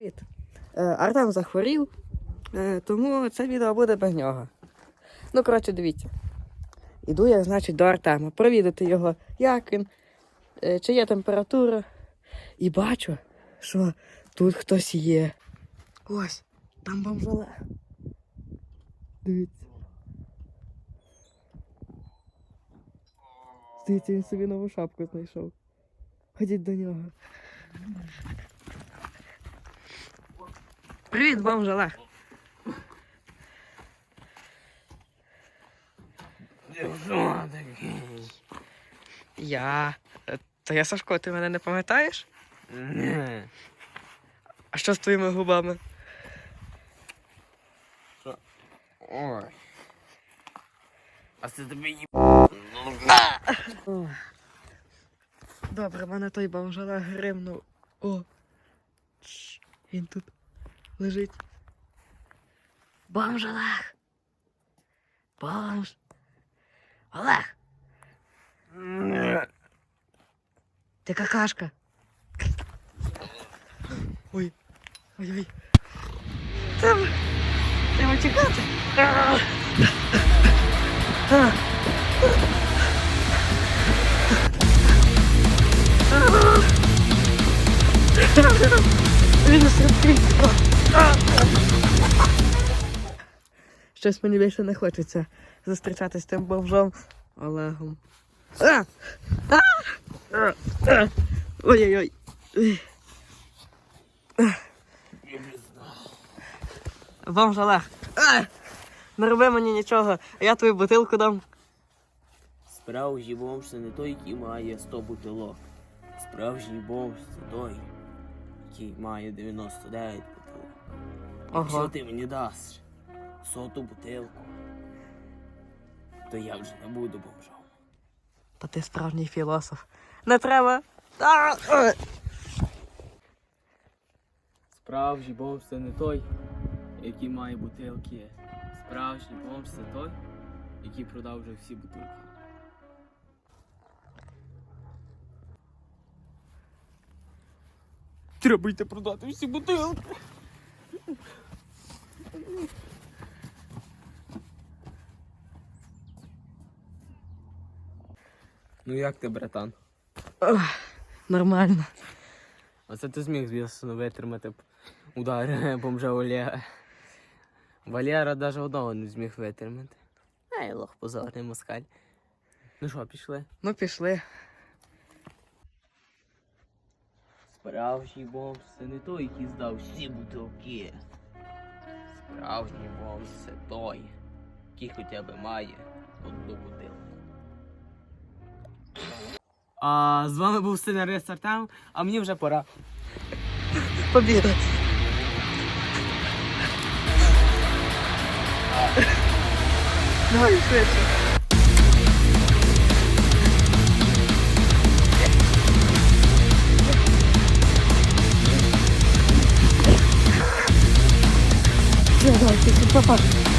Е, Артем захворів, е, тому це відео буде без нього. Ну, коротше, дивіться. Іду я, значить, до Артема, провідати його, як він, е, чи є температура. І бачу, що тут хтось є. Ось, там бомжоле. Дивіться. Дивіться, він собі нову шапку знайшов. Ходіть до нього. Привіт, бомж Олег. Я. Е, Та я Сашко, ти мене не пам'ятаєш? Ні. А що з твоїми губами? Ой. А це тобі їб... Добре, мене той бомж Олег гримнув. О. Він тут лежить. Бомж Олег. Бомж. Олег, ти какашка. Ой. Ой-ой. Треба. Треба тікати. А. Він стрибкий. Щось мені більше не хочеться зустрічатися з тим бомжом Олегом. Ой-ой-ой. Бомж Олег. Не роби мені нічого, а я твою бутилку дам. Справжній бомж це не той, який має 100 бутилок. Справжній бомж це той, який має 99 бутилок. Якщо ти мені даш соту бутилку, то я вже не буду бомжом. Та ти справжній філософ. Не треба. А! Справжній бомж це не той, який має бутилки. Справжній бомж це той, який продав вже всі бутилки. Треба йти продати всі бутилки. Ну як ти, братан? Нормально. Оце ти зміг, звісно, витримати удар бомжа Олега. Валера навіть одного не зміг витримати. Ай, лох позорний москаль. Ну що, пішли? Ну, пішли. Справжній бомж це не той, який здав всі бутилки. Справжній бомж це той, який хоча б має одну бутилку. А з вами був сценарист Артем, а мені вже пора. Побіда. Давай швидше. Давай, папа.